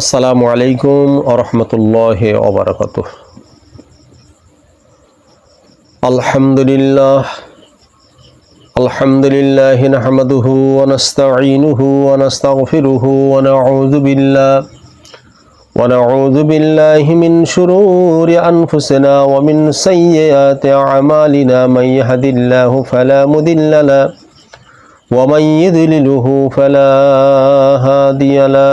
আসসালামু আলাইকুম আরহামতুল্লাহ ওবরাকাত আলহামদুলিল্লাহ আলহামদুলিল্লাহ নাহমাদুহু ওয়ানাস্তাঈনুহু ওয়ানাস্তাগফিরুহু ওয়ানাউযু বিল্লাহ ونعوذ بالله من شرور أنفسنا ومن سيئات أعمالنا من يهد الله فلا مضل له ومن يضلله فلا هادي له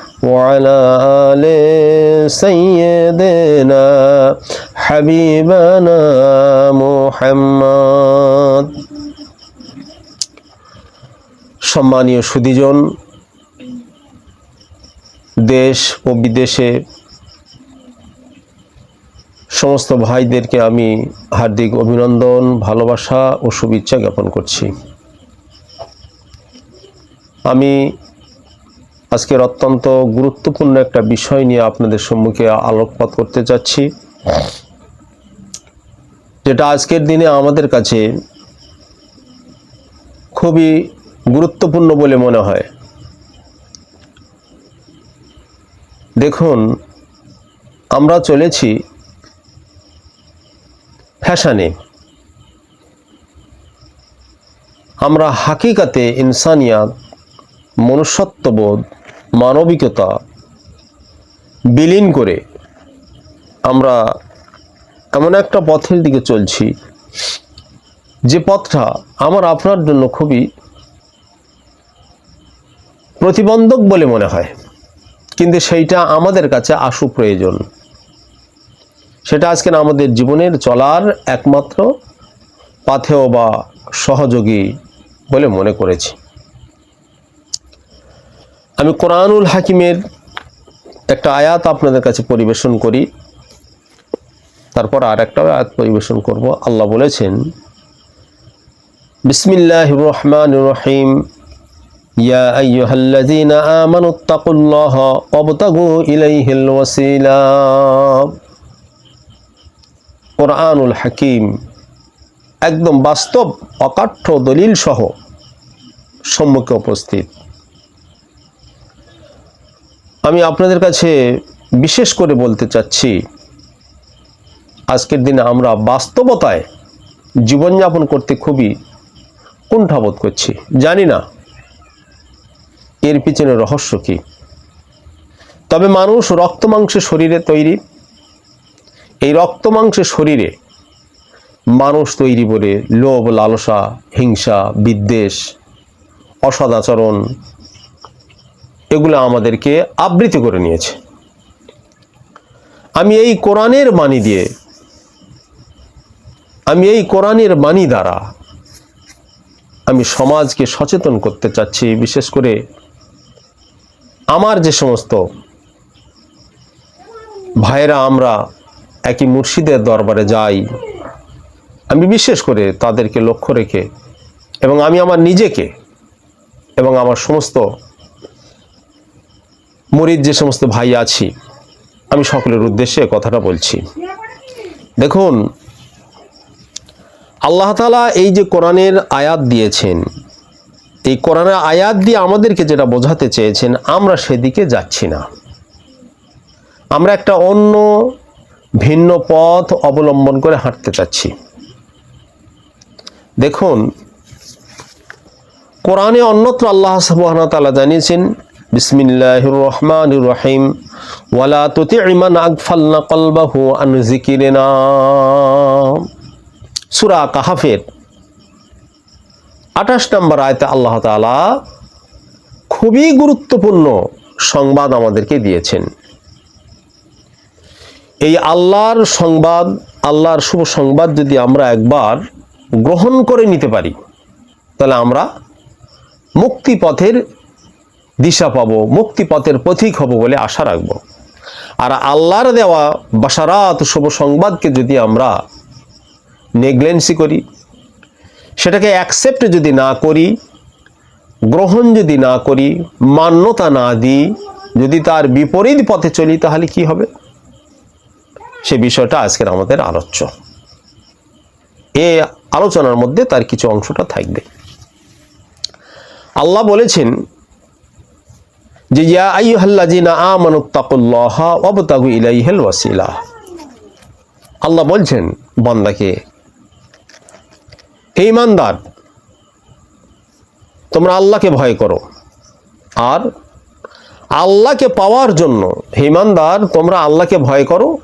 وعلى آل سيدنا حبيبنا محمد সম্মানীয় সুদীজন দেশ ও বিদেশে সমস্ত ভাইদেরকে আমি হার্দিক অভিনন্দন ভালোবাসা ও শুভেচ্ছা জ্ঞাপন করছি আমি আজকের অত্যন্ত গুরুত্বপূর্ণ একটা বিষয় নিয়ে আপনাদের সম্মুখে আলোকপাত করতে চাচ্ছি যেটা আজকের দিনে আমাদের কাছে খুবই গুরুত্বপূর্ণ বলে মনে হয়। দেখুন, আমরা চলেছি ফ্যাশানে। আমরা হাকিকাতে ইনসানিয়াত মনুষ্যত্ববোধ মানবিকতা বিলীন করে আমরা এমন একটা পথের দিকে চলছি। যে পথটা আমার আপনার জন্য খুবই প্রতিবন্ধক বলে মনে হয়। কিন্তু সেইটা আমাদের কাছে আশু প্রয়োজন। সেটা আজকে আমাদের জীবনের চলার একমাত্র পাথেয় বা সহযোগী বলে মনে করেছি। আমি কোরআনুল হাকিমের একটা আয়াত আপনাদের কাছে পরিবেশন করি। তারপর আর একটা আয়াত পরিবেশন করব। আল্লাহ বলেছেন বিসমিল্লাহ রহমান রহিম। ইয়া কোরআনুল হাকিম একদম বাস্তব, অকাঠ্য দলিল সহ সম্মুখে উপস্থিত। আমি আপনাদের কাছে বিশেষ করে বলতে চাচ্ছি, আজকের দিনে আমরা বাস্তবতায় জীবনযাপন করতে খুবই কুণ্ঠাবোধ করছি। জানি না এর পিছনে রহস্য কি। তবে মানুষ রক্ত শরীরে তৈরি। এই রক্ত শরীরে মানুষ তৈরি বলে লোভ, লালসা, হিংসা, বিদ্বেষ, অসদাচরণ এগুলো আমাদেরকে আবৃত করে নিয়েছে। আমি এই কোরআনের বাণী দিয়ে, আমি এই কোরআনের বাণী দ্বারা আমি সমাজকে সচেতন করতে চাচ্ছি, বিশেষ করে আমার যে সমস্ত ভাইয়েরা, আমরা একই মুর্শিদের দরবারে যাই, আমি বিশেষ করে তাদেরকে লক্ষ্য রেখে এবং আমি আমার নিজেকে এবং আমার সমস্ত মরিদ যে সমস্ত ভাই আছি, আমি সকলের উদ্দেশ্যে কথাটা বলছি। দেখুন, আল্লাহ তালা এই যে কোরআনের আয়াত দিয়েছেন, এই কোরআনের আয়াত দিয়ে আমাদেরকে যেটা বোঝাতে চেয়েছেন, আমরা সেদিকে যাচ্ছি না। আমরা একটা অন্য, ভিন্ন পথ অবলম্বন করে হাঁটতে চাচ্ছি। দেখুন, কোরআনে অন্যত্র আল্লাহ সুবহানাহু ওয়া তাআলা জানিয়েছেন বিসমিল্লাহির রহমানির রহিম ওয়ালা তুতি ইমান আগফালনা কলবাহু আন যিকিরিনা। সূরা কাহাফের আঠাশ নম্বর আয়তে আল্লাহ তাআলা খুবই গুরুত্বপূর্ণ সংবাদ আমাদেরকে দিয়েছেন। এই আল্লাহর সংবাদ, আল্লাহর শুভ সংবাদ যদি আমরা একবার গ্রহণ করে নিতে পারি, তাহলে আমরা মুক্তিপথের দিশা পাবো, মুক্তিপথের পথিক হব বলে আশা রাখব। আর আল্লাহর দেওয়া বাসারাত শুভ সংবাদকে যদি আমরা নেগলেন্সি করি, সেটাকে অ্যাকসেপ্ট যদি না করি, গ্রহণ যদি না করি, মান্যতা না দিই, যদি তার বিপরীত পথে চলি, তাহলে কি হবে? সে বিষয়টা আজকের আমাদের আলোচ্য। এ আলোচনার মধ্যে তার কিছু অংশটা থাকবে। আল্লাহ বলেছেন যে ইয়া আইয়ুহাল্লাযিনা আমানুত্তাকুল্লাহা ওয়াবতাগু ইলাইহিল ওয়াসিলা। আল্লাহ বলছেন, বান্দাকে, হে ইমানদার, তোমরা আল্লাহকে ভয় করো। আর আল্লাহকে পাওয়ার জন্য, হে ইমানদার, তোমরা আল্লাহকে ভয় করো।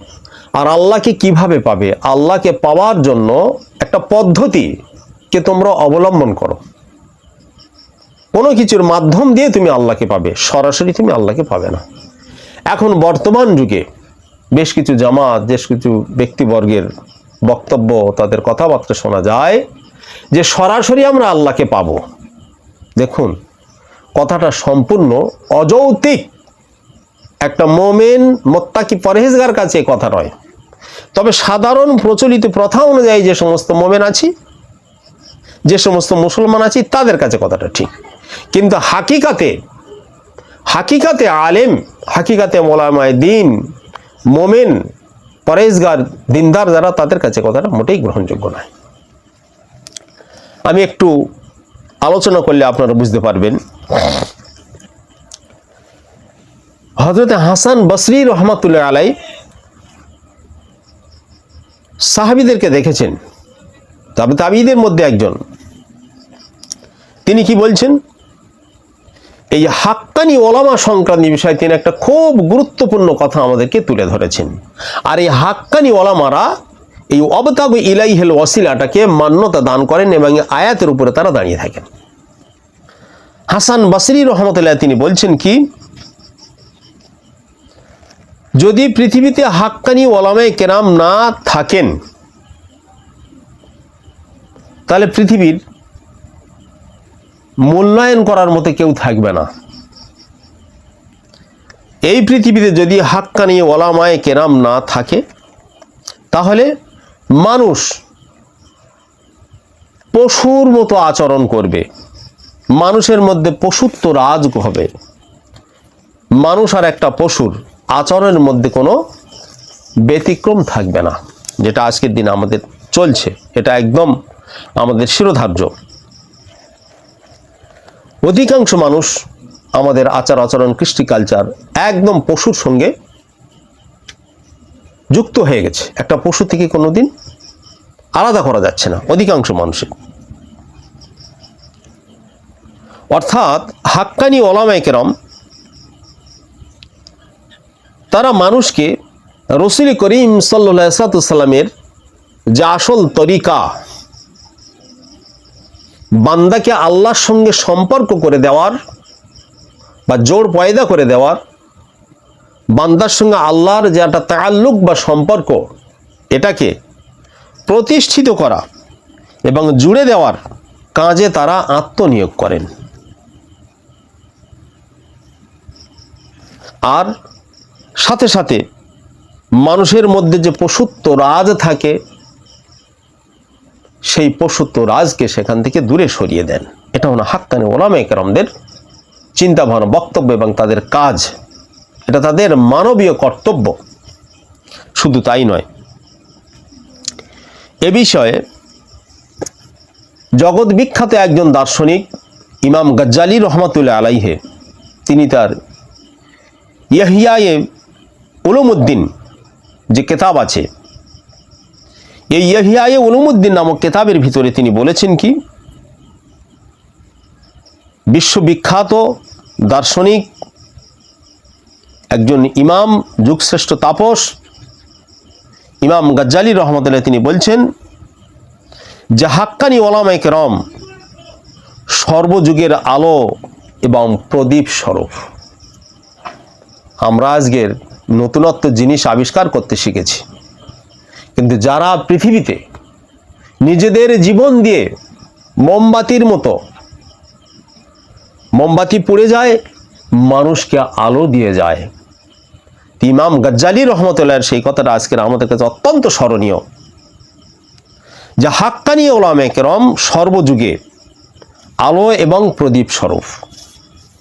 আর আল্লাহকে কীভাবে পাবে? আল্লাহকে পাওয়ার জন্য একটা পদ্ধতিকে তোমরা অবলম্বন করো। কোনো কিছুর মাধ্যম দিয়ে তুমি আল্লাহকে পাবে। সরাসরি তুমি আল্লাহকে পাবে না। এখন বর্তমান যুগে বেশ কিছু জামাত, বেশ কিছু ব্যক্তিবর্গের বক্তব্য, তাদের কথাবার্তা শোনা যায় যে সরাসরি আমরা আল্লাহকে পাবো। দেখুন, কথাটা সম্পূর্ণ অযৌক্তিক। একটা মোমেন মোত্তাকি পরহেজগার কাছে কথা নয়। তবে সাধারণ প্রচলিত প্রথা অনুযায়ী যে সমস্ত মোমেন আছি, যে সমস্ত মুসলমান আছি, তাদের কাছে কথাটা ঠিক। কিন্তু হাকিকাতে হাকিকাতে আলেম, হাকিকাতে মোলামায় দিন, মোমেন পরেজগার দিনদার যারা, তাদের কাছে কথাটা মোটেই গ্রহণযোগ্য নয়। আমি একটু আলোচনা করলে আপনারা বুঝতে পারবেন। হজরত হাসান বসরি রহমাতুল্লাহ আলাই সাহাবিদেরকে দেখেছেন। তবে তাবিদের মধ্যে একজন। তিনি কি বলছেন? এই হাক্কানি ওলামা সংক্রান্ত বিষয়ে তিনি একটা খুব গুরুত্বপূর্ণ কথা আমাদেরকে তুলে ধরেছেন। আর এই হাক্কানি ওলামারা এই অবতাব ইলাইহেল ওয়াসিলাটাকে মান্যতা দান করেন এবং আয়াতের উপরে তারা দাঁড়িয়ে থাকেন। হাসান বাসরি রহমতুল্লাহ তিনি বলছেন কি, যদি পৃথিবীতে হাক্কানি ওলামায় কেরাম না থাকেন, তাহলে পৃথিবীর মূল্যায়ন করার মতো কেউ থাকবে না। এই পৃথিবীতে যদি হাক্কানি ওলামায় কেরাম না থাকে, তাহলে মানুষ পশুর মতো আচরণ করবে। মানুষের মধ্যে পশুত্ব রাজ হবে। মানুষ আর একটা পশুর আচরণের মধ্যে কোনো ব্যতিক্রম থাকবে না, যেটা আজকের দিন আমাদের চলছে। এটা একদম আমাদের শিরোধার্য। অধিকাংশ মানুষ আমাদের আচার আচরণ, কৃষ্টি কালচার একদম পশুর সঙ্গে যুক্ত হয়ে গেছে। একটা পশু থেকে কোনোদিন আলাদা করা যাচ্ছে না, অধিকাংশ মানুষের অর্থাৎ হাক্কানি ওলামায় কেরম তারা মানুষকে রসুল করিম সাল্লাহ সাল্লামের যে আসল তরিকা বান্দাকে আল্লাহর সঙ্গে সম্পর্ক করে দেওয়ার বা জোর পয়দা করে দেওয়ার, বান্দার সঙ্গে আল্লাহর যে একটা তাল্লুক বা সম্পর্ক, এটাকে প্রতিষ্ঠিত করা এবং জুড়ে দেওয়ার কাজে তারা আত্মনিয়োগ করেন। আর সাথে সাথে মানুষের মধ্যে যে পশুত্ব রাজ থাকে সেই পশুত্ব রাজকে সেখান থেকে দূরে সরিয়ে দেন। এটা হলো হাক্কানি ওলামা একরামদের চিন্তা ভাবনা বক্তব্য এবং তাদের কাজ। এটা তাদের মানবীয় কর্তব্য। শুধু তাই নয়, এ বিষয়ে জগৎ বিখ্যাত একজন দার্শনিক ইমাম গজ্জালি রহমতুল্লাহ আলাইহে, তিনি তার ইয়াহিয়ায়ে উলুমুদ্দিন যে কেতাব আছে এই ইয়াহিয়ায়ে উলুমুদ্দিন নামক কেতাবের ভিতরে তিনি বলেছেন কি? বিশ্ববিখ্যাত দার্শনিক একজন ইমাম, যুগশ্রেষ্ঠ তাপস, ইমাম গজ্জালি রহমতুল্লাহ তিনি বলছেন, যে হাক্কানি ওলামাইক রম সর্বযুগের আলো এবং প্রদীপ স্বরূপ। আমরা আজকের নতুনত্ব জিনিস আবিষ্কার করতে শিখেছি। কিন্তু যারা পৃথিবীতে নিজেদের জীবন দিয়ে মোমবাতির মতো মোমবাতি পুড়ে যায়, মানুষকে আলো দিয়ে যায়। ইমাম গজ্জালি রহমতুল্লাহর সেই কথাটা আজকের আমাদের কাছে অত্যন্ত স্মরণীয়। যা হাক্কানি ওলামে কেরম সর্বযুগে আলো এবং প্রদীপ স্বরূপ।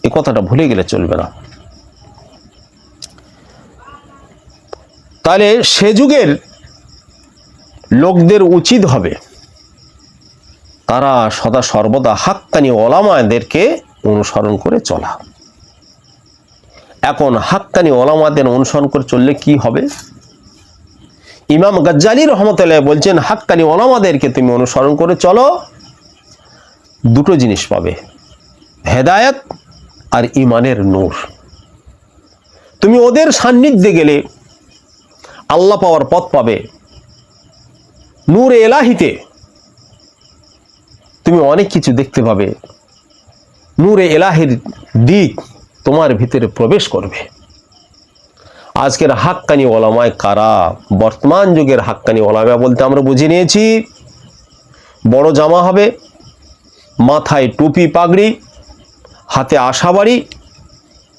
এ কথাটা ভুলে গেলে চলবে না। তাহলে সে যুগের লোকদের উচিত হবে। তারা সদা সর্বদা হাক্কানি ওলামাদেরকে অনুসরণ করে চলা। এখন হাক্কানি ওলামাদের অনুসরণ করে চললে কি হবে? ইমাম গজ্জালি রহমতুল্লাহ বলছেন, হাক্কানি ওলামাদেরকে তুমি অনুসরণ করে চলো, দুটো জিনিস পাবে, হেদায়ত আর ইমানের নূর। তুমি ওদের সান্নিধ্যে গেলে আল্লাহ পাওয়ার পথ পাবে। নূর এলাহিতে। তুমি অনেক কিছু দেখতে পাবে। নূরে এলাহির দিক তোমার ভিতরে প্রবেশ করবে। আজকের হাক্কানি ওলামায় কারা, বর্তমান যুগের হাক্কানি ওলামা বলতে আমরা বুঝে নিয়েছি, বড় জামা হবে, মাথায় টুপি পাগড়ি, হাতে আশাবাড়ি,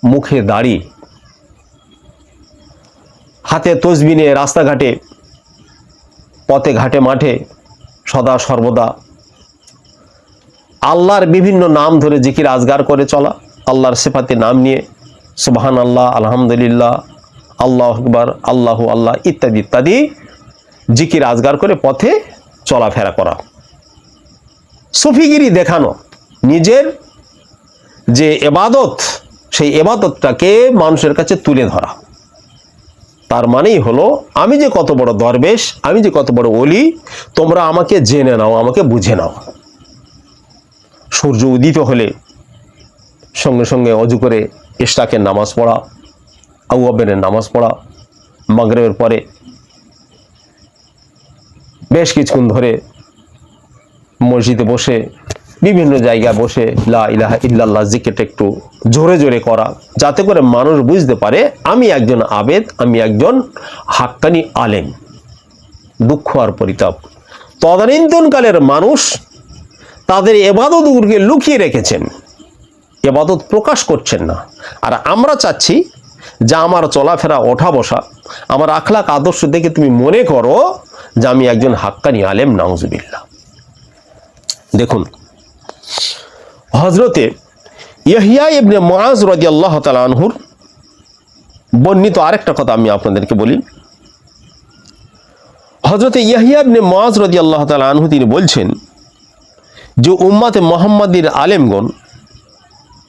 মুখে দাড়ি। হাতে তসবি নিয়ে রাস্তাঘাটে পথে, ঘাটে, মাঠে সদা, সর্বদা। আল্লাহর বিভিন্ন নাম ধরে জিকির আজগার করে চলা, আল্লাহর সেফাতে নাম নিয়ে সুবাহান আল্লাহ আলহামদুলিল্লাহ, আল্লাহ আকবর, আল্লাহ আল্লাহ, ইত্যাদি ইত্যাদি জিকির আজগার করে পথে চলাফেরা করা। সুফিগিরি দেখানো, নিজের যে এবাদত, সেই এবাদতটাকে মানুষের কাছে তুলে ধরা। তার মানেই হলো, আমি যে কত বড় দরবেশ, আমি যে কত বড় অলি তোমরা আমাকে জেনে নাও, আমাকে বুঝে নাও। সূর্য উদিত হলে সঙ্গে সঙ্গে অজু করে ইশরাকের নামাজ পড়া আউ আব্বেনের নামাজ পড়া, মাগরেবের পরে বেশ কিছুক্ষণ ধরে মসজিদে বসে বিভিন্ন জায়গায় বসে লা জিকেরটা একটু জোরে জোরে করা, যাতে করে মানুষ বুঝতে পারে, আমি একজন আবেদ, আমি একজন হাক্কানি আলেম। দুঃখ আর পরিতাপ। তদানীন্তনকালের মানুষ তাদের এবাদতগুলোকে লুকিয়ে রেখেছেন। এবাদত প্রকাশ করছেন না। আর আমরা চাচ্ছি যে আমার চলাফেরা ওঠা বসা আমার আখলাক আদর্শ দেখে তুমি মনে করো যে আমি একজন হাক্কানি আলেম, নাউজুবিল্লাহ। দেখুন হজরতে ইহিয়া ইবনে মুআজ রাদিয়াল্লাহু তাআলা আনহুর বর্ণিত আরেকটা কথা আমি আপনাদেরকে বলি। হজরতে ইয়াহিয়া ইবনে মুআজ রাদিয়াল্লাহু তাআলা আনহু তিনি বলছেন যে উম্মাতে মোহাম্মদীর আলেমগণ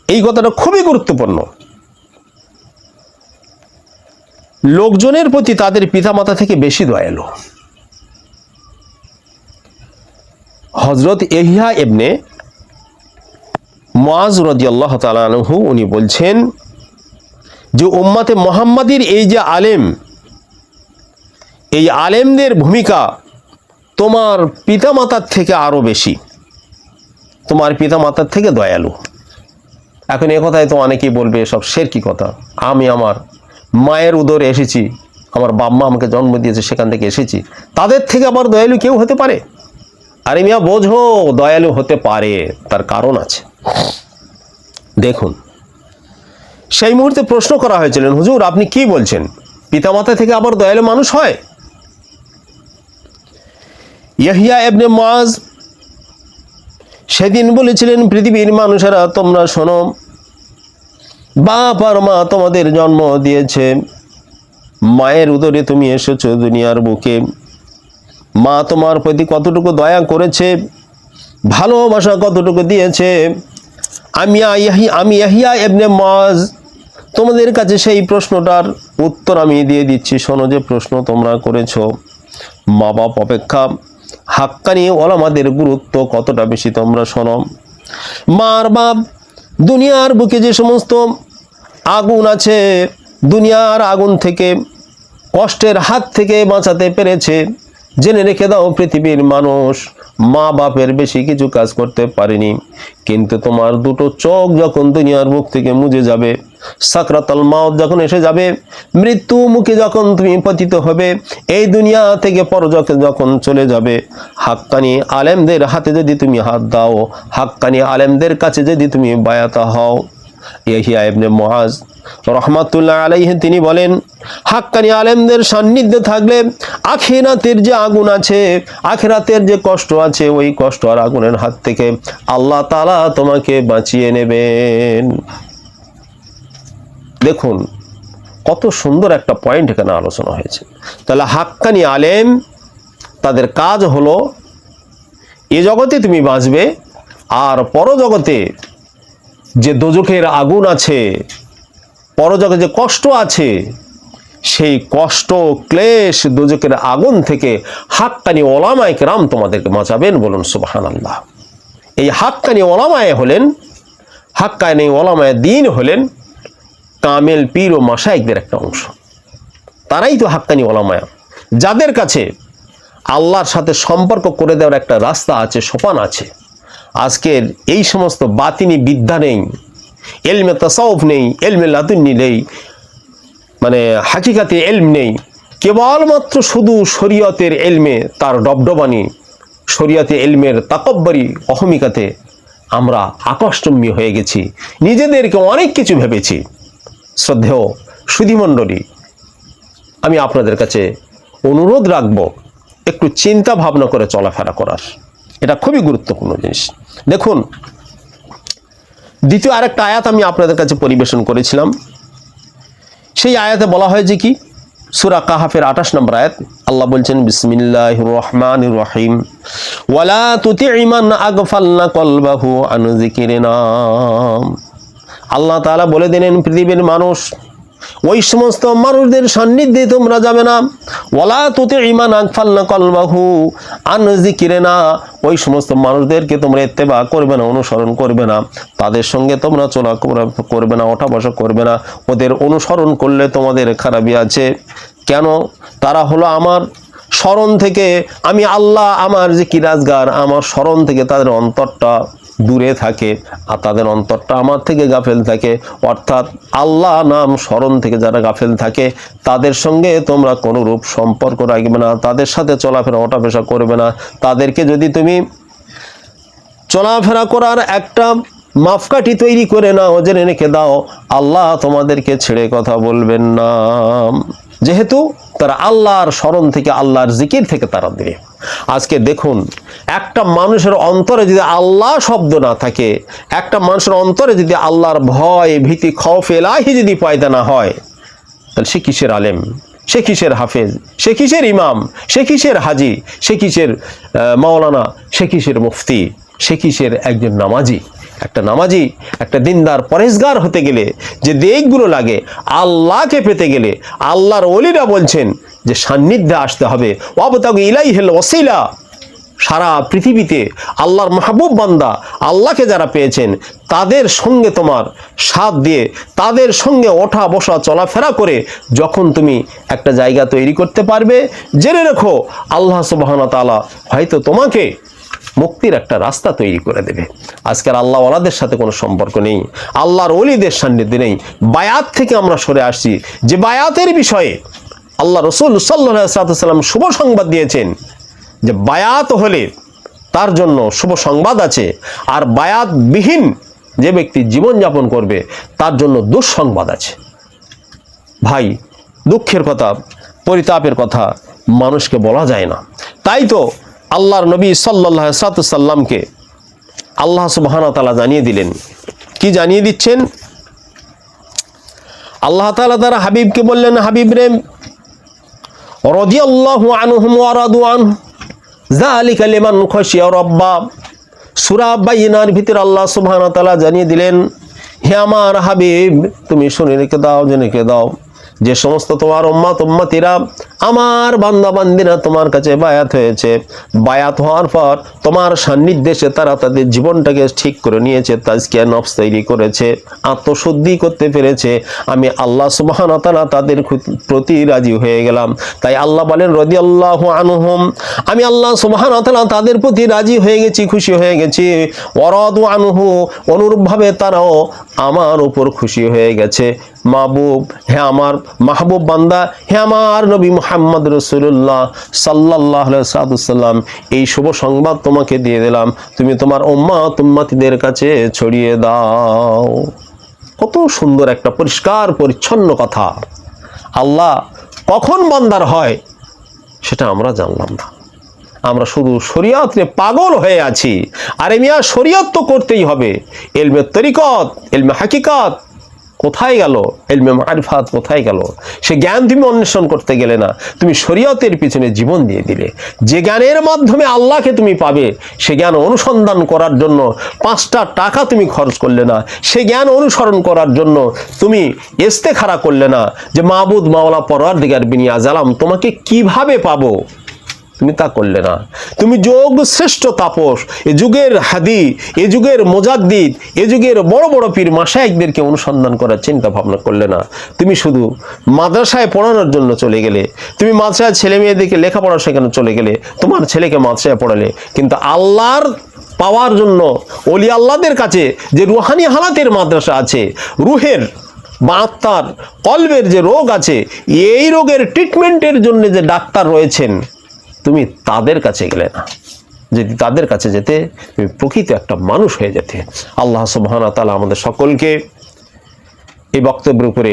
এই কথাটা খুবই গুরুত্বপূর্ণ। লোকজনের প্রতি তাদের পিতামাতা থেকে বেশি দয়ালু। হজরত এহিয়া এবনে মাজ রদিয়াল্লাহ তালাহু উনি বলছেন যে উম্মাতে মোহাম্মদীর এই যে আলেম, এই আলেমদের ভূমিকা তোমার পিতামাতার থেকে আরও বেশি। তোমার পিতামাতার থেকে দয়ালু। এখন এ কথায় তো অনেকেই বলবে এসব শের কি কথা। আমি আমার মায়ের উদরে এসেছি, আমার বাম্মা আমাকে জন্ম দিয়েছে, সেখান থেকে এসেছি। তাদের থেকে আবার দয়ালু কেউ হতে পারে? আরে মিয়া, বোঝো, দয়ালু হতে পারে, তার কারণ আছে। দেখুন, সেই মুহূর্তে প্রশ্ন করা হয়েছিলেন, হুজুর, আপনি কি বলছেন? পিতামাতা থেকে আবার দয়ালু মানুষ হয়? ইয়াহিয়া এবনে মাজ সেদিন বলেছিলেন, পৃথিবীর মানুষেরা তোমরা শোনো, বাপ আর মা তোমাদের জন্ম দিয়েছে, মায়ের উদরে তুমি এসেছ দুনিয়ার বুকে, মা তোমার প্রতি কতটুকু দয়া করেছে ভালোবাসা কতটুকু দিয়েছে? আমি ইয়াহি, আমি ইয়াহিয়া এবনে মাজ। তোমাদের কাছে সেই প্রশ্নটার উত্তর আমি দিয়ে দিচ্ছি। শোনো যে প্রশ্ন তোমরা করেছ। মা বাপ অপেক্ষা। হাক্কানি ওলামাদের গুরুত্ব কতটা বেশি তোমরা শোনো? মার বাপ, দুনিয়ার বুকে যে সমস্ত আগুন আছে, দুনিয়ার আগুন থেকে, কষ্টের হাত থেকে বাঁচাতে পেরেছে, জেনে রেখে দাও পৃথিবীর মানুষ। মা বাপের বেশি কিছু কাজ করতে পারেনি। কিন্তু তোমার দুটো চোখ যখন দুনিয়ার মুখ থেকে মুজে যাবে, সাকরাতাল মাউত যখন এসে যাবে, মৃত্যু মুখে যখন তুমি পতিত হবে, এই দুনিয়া থেকে পরজকে যখন চলে যাবে, হাক্কানি আলেমদের হাতে যদি তুমি হাত দাও, হাক্কানি আলেমদের কাছে যদি তুমি বায়াতা হও। ইয়াহিয়া ইবনে মুআজ রহমাতুল্লাহ আলাইহি তিনি বলেন, হাক্কানি আলেমদের সান্নিধ্যে থাকলে আখিরাতের যে আগুন আছে, আখিরাতের যে কষ্ট আছে, ওই কষ্ট আর আগুনের হাত থেকে আল্লাহ তাআলা তোমাকে বাঁচিয়ে নেবেন। দেখুন, কত সুন্দর একটা পয়েন্ট এখানে আলোচনা হয়েছে। তাহলে হাক্কানি আলেম, তাদের কাজ হলো, এ জগতে তুমি বাঁচবে, আর পরজগতে যে দোজখের আগুন আছে পরজগে যে কষ্ট আছে, সেই কষ্ট ক্লেশ দোজকের আগুন থেকে হাক্কানি ওলামায় রাম তোমাদেরকে বাঁচাবেন বলুন সুবাহান আল্লাহ এই হাক্কানি ওলামায় হলেন, হাক্কানি ওলামায় দিন হলেন কামেল পীর ও মাসাইকদের একটা অংশ। তারাই তো হাক্কানি ওলামায়া। যাদের কাছে আল্লাহর সাথে সম্পর্ক করে দেওয়ার একটা রাস্তা আছে, সোপান আছে আজকের এই সমস্ত বাতিনি বিদ্যা নেই, এলমে তাসাউফ নেই, এলমে লাতুন্নি নেই মানে হাকিকাতে এলম নেই। কেবলমাত্র শুধু শরীয়তের এলমে তার ডবডবানি, শরীয়তে এলমের তাকব্বরি অহমিকাতে আমরা আকষ্টম্য হয়ে গেছি। নিজেদেরকে অনেক কিছু ভেবেছি। শ্রদ্ধেয় সুধিমণ্ডলী, আমি আপনাদের কাছে অনুরোধ রাখব, একটু চিন্তা ভাবনা করে চলাফেরা করার। এটা খুবই গুরুত্বপূর্ণ জিনিস। দেখুন, দ্বিতীয় আরেকটা আয়াত আমি আপনাদের কাছে পরিবেশন করেছিলাম। সেই আয়াতে বলা হয় যে কি? সুরা কাহাফের আঠাশ নম্বর আয়াত। আল্লাহ বলছেন বিসমিল্লাহ রহমান রহিম। ওয়ালা ইমান জিকিরিনা আল্লাহ তাআলা বলে দিলেন, পৃথিবীর মানুষ ওই সমস্ত মানুষদের সান্নিধ্যে তোমরা যাবে না। ওয়ালা তুতে ইমান আকফাল্না কলবাহু, আন জিকিরে না। ওই সমস্ত মানুষদেরকে তোমরা এত্তেবা করবে না, অনুসরণ করবে না। তাদের সঙ্গে তোমরা চলা করবে না ওঠা বসা করবে না। ওদের অনুসরণ করলে তোমাদের খারাপই আছে। কেন? তারা হলো আমার স্মরণ থেকে, আমি আল্লাহ, আমার যে কিরাজগার আমার স্মরণ থেকে তাদের অন্তরটা দূরে থাকে আর তাদের অন্তরটা আমার থেকে গাফেল থাকে। অর্থাৎ আল্লাহ নাম স্মরণ থেকে যারা গাফেল থাকে, তাদের সঙ্গে তোমরা কোনো রূপ সম্পর্ক রাখবে না, তাদের সাথে চলাফেরা ওঠাফেসা করবে না। তাদেরকে যদি তুমি চলাফেরা করার একটা মাপকাঠি তৈরি করে নাও, জেনে রেখে দাও, আল্লাহ তোমাদেরকে ছেড়ে কথা বলবেন না। যেহেতু তারা আল্লাহর স্মরণ থেকে আল্লাহর জিকির থেকে তারা দেবে আজকে দেখুন, একটা মানুষের অন্তরে যদি আল্লাহ শব্দ না থাকে, একটা মানুষের অন্তরে যদি আল্লাহর ভয়, ভীতি, খৌফ, এলাহি যদি পয়দা না হয়, তাহলে সে কিসের আলেম? সে কিসের হাফেজ? সে কিসের ইমাম? সে কিসের হাজি? সে কিসের মাওলানা? সে কিসের মুফতি? সে কিসের একজন নামাজি? একটা নামাজি, একটা দিনদার, পরেশগার হতে গেলে যে দিকগুলো লাগে, আল্লাহকে পেতে গেলে আল্লাহর অলিরা বলছেন যে সান্নিধ্যে আসতে হবে। অবতাগ ইলাই হেল ওসিলা সারা পৃথিবীতে আল্লাহর মাহবুব বান্দা আল্লাহকে যারা পেয়েছেন, তাদের সঙ্গে তোমার সাথ দিয়ে, তাদের সঙ্গে ওঠা বসা চলাফেরা করে যখন তুমি একটা জায়গা তৈরি করতে পারবে, জেনে রেখো, আল্লাহ সুবাহন তালা হয়তো তোমাকে মুক্তির একটা রাস্তা তৈরি করে দেবে। আজকের আল্লাহ ওলাদের সাথে কোনো সম্পর্ক নেই। আল্লাহর অলিদের সান্নিধ্যে নেই। বায়াত থেকে আমরা সরে আসছি। যে বায়াতের বিষয়ে আল্লাহ রসুল সাল্লাম শুভ সংবাদ দিয়েছেন, যে বায়াত হলে তার জন্য শুভ সংবাদ আছে। আর বায়াত বিহীন যে ব্যক্তি জীবনযাপন করবে, তার জন্য দুঃসংবাদ আছে। ভাই, দুঃখের কথা, পরিতাপের কথা মানুষকে বলা যায় না। তাই তো আল্লাহর নবী সাল্লাহ সাল্লামকে আল্লাহ সুবাহান তালা জানিয়ে দিলেন। কি জানিয়ে দিচ্ছেন? আল্লাহ তালা তারা হাবিবকে বললেন, হাবিব রে, রদিয়াল্লাহু আনহুম ওয়ারাদু আনহু, যালিকা লিমান খাশিয়া রাব্বা। সূরা বাইনার ভিতরে আল্লাহ সুবহানাহু ওয়া তাআলা জানিয়ে দিলেন, হে আমার হাবিব, তুমি শুনে রেখে দাও, জেনে রেখে দাও। যে সমস্ত তোমার উম্মাত, উম্মাতিরা আমার বান্দা, বান্দিরা তোমার কাছে বায়াত হয়েছে। বায়াত হওয়ার পর তোমার সান্নিধ্যে তারা তাদের জীবনটাকে ঠিক করে নিয়েছে, তাজকিয়া নফস তৈরি করেছে, আত্মশুদ্ধি করতে পেরেছে। আমি আল্লাহ সুবহান তাআলা তাদের প্রতি রাজি হয়ে গেলাম। তাই আল্লাহ বলেন রদি আল্লাহ আনহুম, আমি আল্লাহ সুবহান তাআলা তাদের প্রতি রাজি হয়ে গেছি, খুশি হয়ে গেছি। ওয়ারাদু আনহু, অনুরূপভাবে তারাও আমার উপর খুশি হয়ে গেছে। মাহবুব, হে আমার মাহবুব বান্দা, হে আমার নবী মোহাম্মদ রসুল্লাহ সাল্লাহ সাদুসাল্লাম এই শুভ সংবাদ তোমাকে দিয়ে দিলাম। তুমি তোমার উম্মা তুম্মাতিদের কাছে ছড়িয়ে দাও। কত সুন্দর একটা পরিষ্কার, পরিচ্ছন্ন কথা। আল্লাহ কখন বান্দার হয়, সেটা আমরা জানলাম না। আমরা শুধু শরিয়াত নিয়ে পাগল হয়ে আছি। আরে মিয়া, শরিয়ত তো করতেই হবে। এলমে তরিকত এলমে হাকিকাত কোথায় গেল? এলমে মারিফাত কোথায় গেল? সে জ্ঞান তুমি অন্বেষণ করতে গেলে না, তুমি শরীয়তের পিছনে জীবন দিয়ে দিলে। যে জ্ঞানের মাধ্যমে আল্লাহকে তুমি পাবে, সে জ্ঞান অনুসন্ধান করার জন্য পাঁচটা টাকা তুমি খরচ করলে না, সে জ্ঞান অনুসরণ করার জন্য তুমি ইস্তেখারা করলে না যে মাহবুদ মাওলা পরার দিগার বিনিয়া জালাম তোমাকে কীভাবে পাবো? তুমি তা করলে না। তুমি যোগ শ্রেষ্ঠ তাপস, এ যুগের হাদি, এ যুগের মোজাদ্দিদ, এ যুগের বড় বড় পীর মাসায়কদেরকে অনুসন্ধান করার চিন্তা ভাবনা করলে না। তুমি শুধু মাদ্রাসায় পড়ানোর জন্য চলে গেলে, তুমি মাদ্রাসায় ছেলে মেয়েদেরকে লেখাপড়া শেখানো চলে গেলে, তোমার ছেলেকে মাদ্রাসায় পড়ালে। কিন্তু আল্লাহর পাওয়ার জন্য অলি আল্লাহদের কাছে যে রুহানি হালাতের মাদ্রাসা আছে, রুহের বা আত্মার কলবের যে রোগ আছে, এই রোগের ট্রিটমেন্টের জন্য যে ডাক্তার রয়েছেন তুমি তাদের কাছে গেলে না। যদি তাদের কাছে যেতে, তুমি প্রকৃত একটা মানুষ হয়ে যেতে। আল্লাহ সুবহানা তালা আমাদের সকলকে এই বক্তব্যের উপরে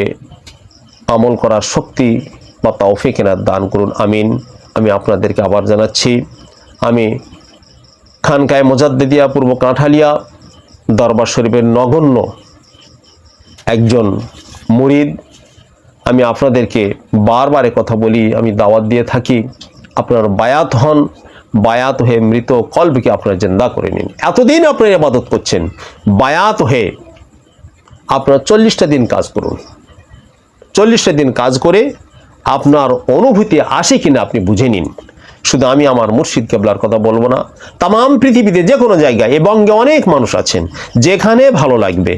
আমল করার শক্তি বা তৌফিক কেনার দান করুন, আমিন। আমি আপনাদেরকে আবার জানাচ্ছি, আমি খানকায় মোজাদ্দিদিয়া, পূর্ব কাঁঠালিয়া, দরবার শরীফের নগণ্য একজন মুরিদ। আমি আপনাদেরকে বারবার কথা বলি, আমি দাওয়াত দিয়ে থাকি। আপনার বায়াত হন, বায়াত হয়ে মৃত কল্পকে আপনারা জেন্দা করে নিন। এতদিন আপনারা ইবাদত করছেন, বায়াত হয়ে আপনার চল্লিশটা দিন কাজ করুন। চল্লিশটা দিন কাজ করে আপনার অনুভূতি আসে কিনা আপনি বুঝে নিন। শুধু আমি আমার মুর্শিদ কেবলার কথা বলব না তাম পৃথিবীতে যে কোনো জায়গায় এ বঙ্গে অনেক মানুষ আছেন, যেখানে ভালো লাগবে।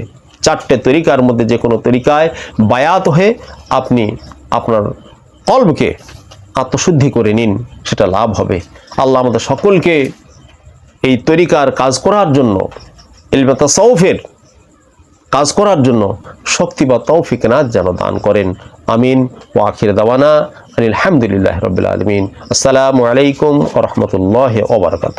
চারটে তরিকার মধ্যে যে কোনো তরিকায় বায়াত হয়ে আপনি আপনার কল্পকে আত্মশুদ্ধি করে নিন, সেটা লাভ হবে। আল্লাহ আমাদের সকলকে এই তরিকার কাজ করার জন্য এলবেতা সৌফের কাজ করার জন্য শক্তি বা তৌফিক নাজ যেন দান করেন। আমিন। ও আখির দাওয়ানা আলহামদুলিল্লাহ হামদুলিল্লাহ রবিল আলমিন। আসসালামু আলাইকুম রহমতুল্লাহ ওবরকাত